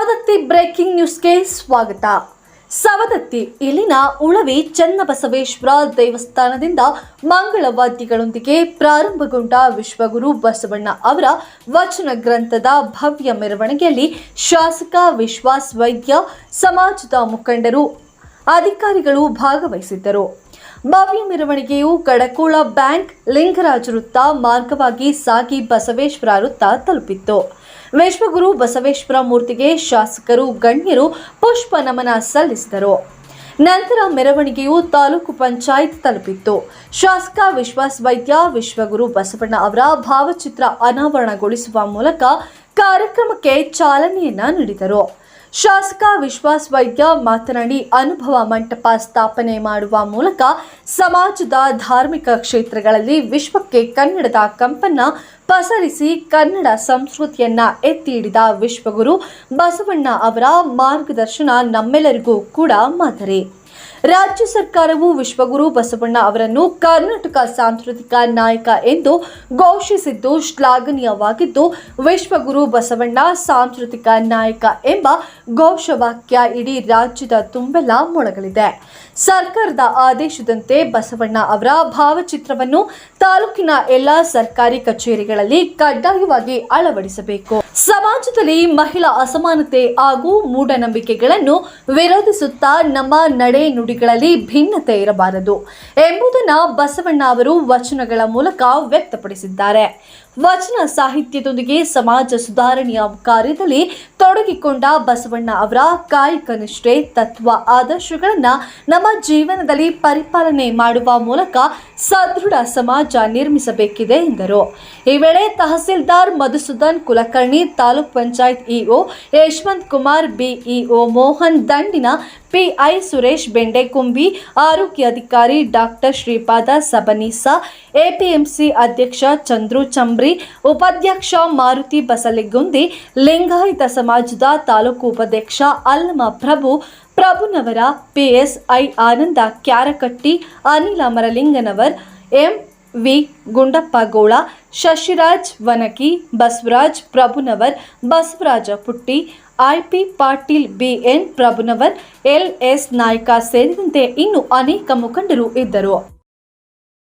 Breaking ನ್ಯೂಸ್ಗೆ ಸ್ವಾಗತ. ಸವದತ್ತಿ, ಇಲ್ಲಿನ ಉಳವಿ ಚನ್ನಬಸವೇಶ್ವರ ದೇವಸ್ಥಾನದಿಂದ ಮಂಗಳವಾದ್ಯಗಳೊಂದಿಗೆ ಪ್ರಾರಂಭಗೊಂಡ ವಿಶ್ವಗುರು ಬಸವಣ್ಣ ಅವರ ವಚನ ಗ್ರಂಥದ ಭವ್ಯ ಮೆರವಣಿಗೆಯಲ್ಲಿ ಶಾಸಕ ವಿಶ್ವಾಸ್ ವೈದ್ಯ, ಸಮಾಜದ ಮುಖಂಡರು, ಅಧಿಕಾರಿಗಳು ಭಾಗವಹಿಸಿದ್ದರು. ಭವ್ಯ ಮೆರವಣಿಗೆಯು ಕಡಕೋಳ ಬ್ಯಾಂಕ್ ಲಿಂಗರಾಜ ವೃತ್ತ ಮಾರ್ಗವಾಗಿ ಸಾಗಿ ಬಸವೇಶ್ವರ ವೃತ್ತ ತಲುಪಿತ್ತು. ವಿಶ್ವಗುರು ಬಸವೇಶ್ವರ ಮೂರ್ತಿಗೆ ಶಾಸಕರು, ಗಣ್ಯರು ಪುಷ್ಪ ನಮನ ಸಲ್ಲಿಸಿದರು. ನಂತರ ಮೆರವಣಿಗೆಯು ತಾಲೂಕು ಪಂಚಾಯತ್ ತಲುಪಿತ್ತು. ಶಾಸಕ ವಿಶ್ವಾಸ್ ವೈದ್ಯ, ವಿಶ್ವಗುರು ಬಸವಣ್ಣ ಅವರ ಭಾವಚಿತ್ರ ಅನಾವರಣಗೊಳಿಸುವ ಮೂಲಕ ಕಾರ್ಯಕ್ರಮಕ್ಕೆ ಚಾಲನೆಯನ್ನ ನೀಡಿದರು. ಶಾಸಕ ವಿಶ್ವಾಸ ವೈದ್ಯ ಮಾತನಾಡಿ ಅನುಭವ ಮಂಟಪ ಸ್ಥಾಪನೆ ಮಾಡುವ ಮೂಲಕ ಸಮಾಜದ ಧಾರ್ಮಿಕ ಕ್ಷೇತ್ರಗಳಲ್ಲಿ ವಿಶ್ವಕ್ಕೆ ಕನ್ನಡದ ಕಂಪನ್ನ ಪಸರಿಸಿ ಕನ್ನಡ ಸಂಸ್ಕೃತಿಯನ್ನ ಎತ್ತಿ ಹಿಡಿದ ವಿಶ್ವಗುರು ಬಸವಣ್ಣ ಅವರ ಮಾರ್ಗದರ್ಶನ ನಮ್ಮೆಲ್ಲರಿಗೂ ಕೂಡ ಮಾದರಿ. ರಾಜ್ಯ ಸರ್ಕಾರವು ವಿಶ್ವಗುರು ಬಸವಣ್ಣ ಅವರನ್ನು ಕರ್ನಾಟಕ ಸಾಂಸ್ಕೃತಿಕ ನಾಯಕ ಎಂದು ಘೋಷಿಸಿದ್ದು, ಶ್ಲಾಘನೀಯವಾಗಿದ್ದು, ವಿಶ್ವಗುರು ಬಸವಣ್ಣ ಸಾಂಸ್ಕೃತಿಕ ನಾಯಕ ಎಂಬ ಘೋಷವಾಕ್ಯ ಇಡೀ ರಾಜ್ಯದ ತುಂಬೆಲ್ಲ ಮೊಳಗಲಿದೆ. ಸರ್ಕಾರದ ಆದೇಶದಂತೆ ಬಸವಣ್ಣ ಅವರ ಭಾವಚಿತ್ರವನ್ನು ತಾಲೂಕಿನ ಎಲ್ಲ ಸರ್ಕಾರಿ ಕಚೇರಿಗಳಲ್ಲಿ ಕಡ್ಡಾಯವಾಗಿ ಅಳವಡಿಸಬೇಕು. ಸಮಾಜದಲ್ಲಿ ಮಹಿಳಾ ಅಸಮಾನತೆ ಹಾಗೂ ಮೂಢನಂಬಿಕೆಗಳನ್ನು ವಿರೋಧಿಸುತ್ತಾ ನಮ್ಮ ನಡೆ ನುಡಿಗಳಲ್ಲಿ ಭಿನ್ನತೆ ಇರಬಾರದು ಎಂಬುದನ್ನು ಬಸವಣ್ಣ ಅವರು ವಚನಗಳ ಮೂಲಕ ವ್ಯಕ್ತಪಡಿಸಿದ್ದಾರೆ. ವಚನ ಸಾಹಿತ್ಯದೊಂದಿಗೆ ಸಮಾಜ ಸುಧಾರಣೆಯ ಕಾರ್ಯದಲ್ಲಿ ತೊಡಗಿಕೊಂಡ ಬಸವಣ್ಣ ಅವರ ಕಾಯಕ ತತ್ವ ಆದರ್ಶಗಳನ್ನು ನಮ್ಮ ಜೀವನದಲ್ಲಿ ಪರಿಪಾಲನೆ ಮಾಡುವ ಮೂಲಕ ಸದೃಢ ಸಮಾಜ ನಿರ್ಮಿಸಬೇಕಿದೆ ಎಂದರು. ಈ ವೇಳೆ tahsildar Madhusudan Kulkarni, taluk panchayat EO Yashwant Kumar, BEO Mohan Dandina PI Suresh ಬೆಂಡೆಕುಂಬಿ, ಆರೋಗ್ಯ ಅಧಿಕಾರಿ ಡಾಕ್ಟರ್ ಶ್ರೀಪಾದ ಸಬನೀಸ, ಎಪಿಎಂಸಿ ಅಧ್ಯಕ್ಷ ಚಂದ್ರು ಚಂಬ್ರಿ ಉಪಾಧ್ಯಕ್ಷ ಮಾರುತಿ ಬಸಲಿಗುಂದಿ, ಲಿಂಗಾಯತ ಸಮಾಜದ ತಾಲೂಕು ಉಪಾಧ್ಯಕ್ಷ ಅಲ್ಲಮ ಪ್ರಭು, ಪ್ರಭುನವರ PSI Ananda Kyarakatti, Anila Maralinganavar, M V Gundappa Gowla Shashiraj Vanaki, Basavaraj Prabhunavar, Basavaraja Putti IP Patil BN Prabhunavar, L S Naik ಸೇರಿದಂತೆ ಇನ್ನು ಅನೇಕ ಮುಖಂಡರು ಇದ್ದರು.